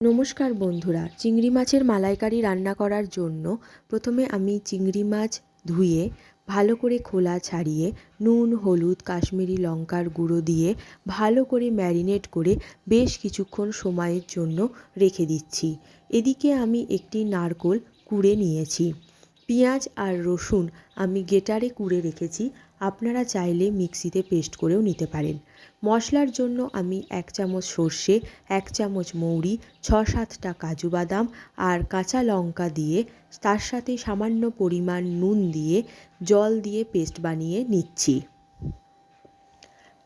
নমস্কার বন্ধুরা, চিংড়ি মাছের মালাইকারি রান্না করার জন্য প্রথমে আমি চিংড়ি মাছ ধুয়ে, ভালো করে খোলা ছাড়িয়ে, নুন, হলুদ, কাশ্মীরি লঙ্কার গুঁড়ো দিয়ে ভালো করে ম্যারিনেট করে বেশ কিছুক্ষণ সময়ের জন্য রেখে দিচ্ছি। এদিকে আমি একটি নারকোল কুড়ে নিয়েছি। পেঁয়াজ আর রসুন আমি গেটারে কুড়ে রেখেছি, আপনারা চাইলে মিক্সিতে পেস্ট করেও নিতে পারেন। মশলার জন্য আমি এক চামচ সর্ষে, এক চামচ মৌরি ছ সাতটা কাজু বাদাম আর কাঁচা লঙ্কা দিয়ে তার সাথে সামান্য পরিমাণ নুন দিয়ে জল দিয়ে পেস্ট বানিয়ে নিচ্ছি।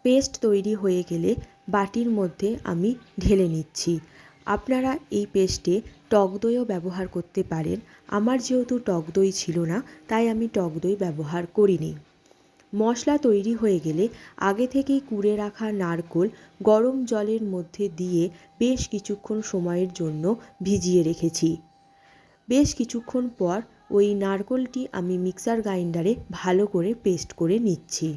পেস্ট তৈরি হয়ে গেলে বাটির মধ্যে আমি ঢেলে নিচ্ছি। আপনারা এই পেস্টে টক দইও ব্যবহার করতে পারেন। আমার যেহেতু টক দই ছিল না, তাই আমি টক দই ব্যবহার করিনি। মশলা তৈরি হয়ে গেলে আগে থেকেই কুড়ে রাখা নারকোল গরম জলের মধ্যে দিয়ে বেশ কিছুক্ষণ সময়ের জন্য ভিজিয়ে রেখেছি। বেশ কিছুক্ষণ পর ওই নারকোলটি আমি মিক্সার গ্রাইন্ডারে ভালো করে পেস্ট করে নিচ্ছি।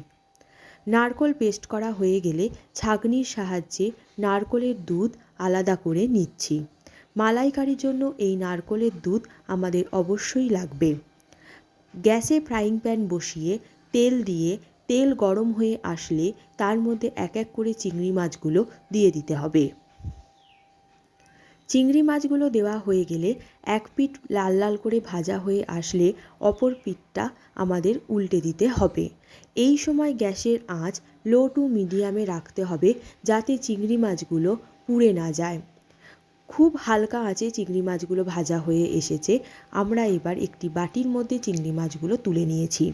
নারকোল পেস্ট করা হয়ে গেলে ছাঁকনির সাহায্যে নারকোলের দুধ আলাদা করে নিচ্ছি। মালাইকারির জন্য এই নারকোলের দুধ আমাদের অবশ্যই লাগবে। গ্যাসে ফ্রাইং প্যান বসিয়ে তেল দিয়ে তেল গরম হয়ে আসলে তার মধ্যে এক এক করে চিংড়ি মাছগুলো দিয়ে দিতে হবে। চিংড়ি মাছগুলো দেওয়া হয়ে গেলে এক পিঠ লাল লাল করে ভাজা হয়ে আসলে অপর পিঠটা আমাদের উল্টে দিতে হবে। এই সময় গ্যাসের আঁচ লো টু মিডিয়ামে রাখতে হবে যাতে চিংড়ি মাছগুলো পুড়ে না যায়। খুব হালকা আঁচে চিংড়ি মাছগুলো ভাজা হয়ে এসেছে। আমরা এবার একটি বাটির মধ্যে চিংড়ি মাছগুলো তুলে নিয়েছি।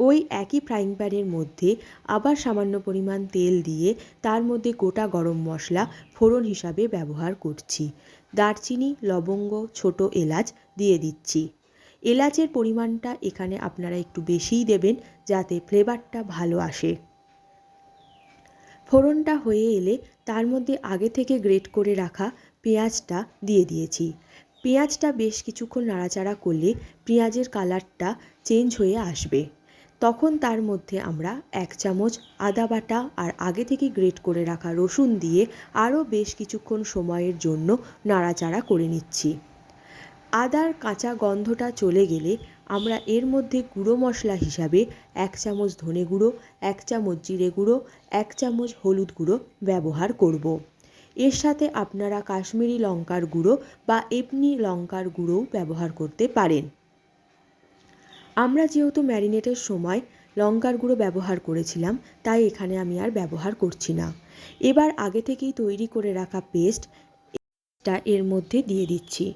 ওই একই ফ্রাইং প্যানের মধ্যে আবার সামান্য পরিমাণ তেল দিয়ে তার মধ্যে গোটা গরম মশলা ফোড়ন হিসাবে ব্যবহার করছি। দারচিনি, লবঙ্গ, ছোট এলাচ দিয়ে দিচ্ছি। এলাচের পরিমাণটা এখানে আপনারা একটু বেশিই দেবেন যাতে ফ্লেভারটা ভালো আসে। ফোড়নটা হয়ে এলে তার মধ্যে আগে থেকে গ্রেট করে রাখা পেঁয়াজটা দিয়ে দিয়েছি। পেঁয়াজটা বেশ কিছুক্ষণ নাড়াচাড়া করলে পেঁয়াজের কালারটা চেঞ্জ হয়ে আসবে। তখন তার মধ্যে আমরা এক চামচ আদা বাটা আর আগে থেকে গ্রেট করে রাখা রসুন দিয়ে আরও বেশ কিছুক্ষণ সময়ের জন্য নাড়াচাড়া করে নিচ্ছি আদার কাঁচা গন্ধটা চলে গেলে আমরা এর মধ্যে গুঁড়ো মশলা হিসাবে এক চামচ ধনে গুঁড়ো, এক চামচ জিরে গুঁড়ো, এক চামচ হলুদ গুঁড়ো ব্যবহার করব। এর সাথে আপনারা কাশ্মীরি লঙ্কার গুঁড়ো বা এমনি লঙ্কার গুঁড়োও ব্যবহার করতে পারেন আমরা যেহেতু ম্যারিনেটের সময় লঙ্কার গুঁড়ো ব্যবহার করেছিলাম, তাই এখানে আমি আর ব্যবহার করছি না। এবার আগে থেকেই তৈরি করে রাখা পেস্টটা এর মধ্যে দিয়ে দিচ্ছি।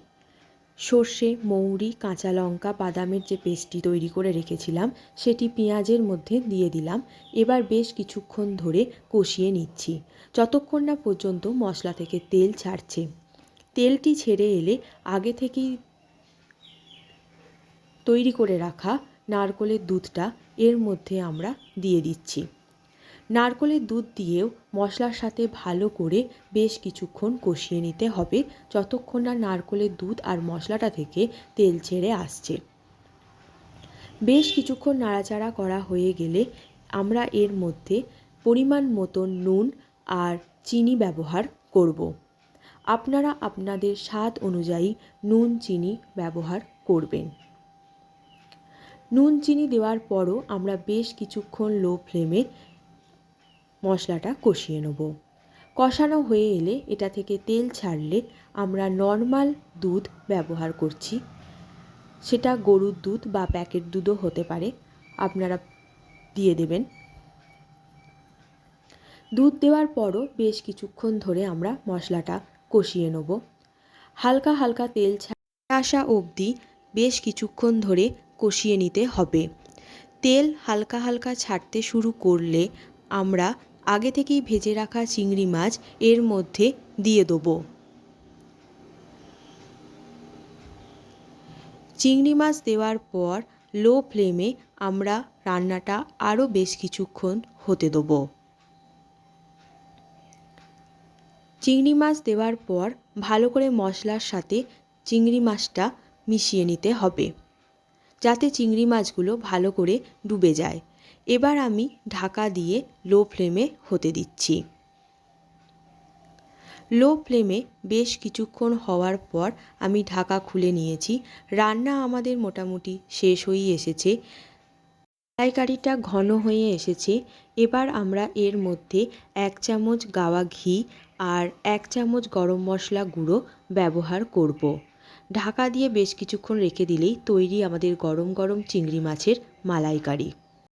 সর্ষে, মৌরি, কাঁচা লঙ্কা, বাদামের যে পেস্টটি তৈরি করে রেখেছিলাম, সেটি পেঁয়াজের মধ্যে দিয়ে দিলাম। এবার বেশ কিছুক্ষণ ধরে কষিয়ে নিচ্ছি। যতক্ষণ না পর্যন্ত মশলা থেকে তেল ছাড়ছে। তেলটি ছেড়ে এলে আগে থেকেই তৈরি করে রাখা নারকোলের দুধটা এর মধ্যে আমরা দিয়ে দিচ্ছি। নারকোলের দুধ দিয়েও মশলার সাথে ভালো করে বেশ কিছুক্ষণ কষিয়ে নিতে হবে যতক্ষণ না নারকলের দুধ আর মশলাটা থেকে তেল ছেড়ে আসছে। বেশ কিছুক্ষণ নাড়াচাড়া করা হয়ে গেলে আমরা এর মধ্যে পরিমাণ মতো নুন আর চিনি ব্যবহার করব। আপনারা আপনাদের স্বাদ অনুযায়ী নুন, চিনি ব্যবহার করবেন। নুন, চিনি দেওয়ার পরও আমরা বেশ কিছুক্ষণ লো ফ্লেমে মশলাটা কষিয়ে নেব। কষানো হয়ে এলে এটা থেকে তেল ছাড়লে আমরা নর্মাল দুধ ব্যবহার করছি। সেটা গরুর দুধ বা প্যাকেট দুধও হতে পারে। আপনারা দিয়ে দেবেন। দুধ দেওয়ার পরও বেশ কিছুক্ষণ ধরে আমরা মশলাটা কষিয়ে নেব। হালকা হালকা তেল ছাড়া আসা অবধি বেশ কিছুক্ষণ ধরে কষিয়ে নিতে হবে। তেল হালকা হালকা ছাড়তে শুরু করলে আমরা আগে থেকেই ভেজে রাখা চিংড়ি মাছ এর মধ্যে দিয়ে দেবো। চিংড়ি মাছ দেওয়ার পর লো ফ্লেমে আমরা রান্নাটা আরও বেশ কিছুক্ষণ হতে দেবো। চিংড়ি মাছ দেওয়ার পর ভালো করে মশলার সাথে চিংড়ি মাছটা মিশিয়ে নিতে হবে। যাতে চিংড়ি মাছগুলো ভালো করে ডুবে যায়। এবার আমি ঢাকা দিয়ে লো ফ্লেমে হতে দিচ্ছি। লো ফ্লেমে বেশ কিছুক্ষণ হওয়ার পর আমি ঢাকা খুলে নিয়েছি। রান্না আমাদের মোটামুটি শেষ হয়েই এসেছে। মালাইকারিটা ঘন হয়ে এসেছে। এবার আমরা এর মধ্যে এক চামচ গাওয়া ঘি আর এক চামচ গরম মশলা গুঁড়ো ব্যবহার করব। ঢাকা দিয়ে বেশ কিছুক্ষণ রেখে দিলেই তৈরি আমাদের গরম গরম চিংড়ি মাছের মালাইকারি।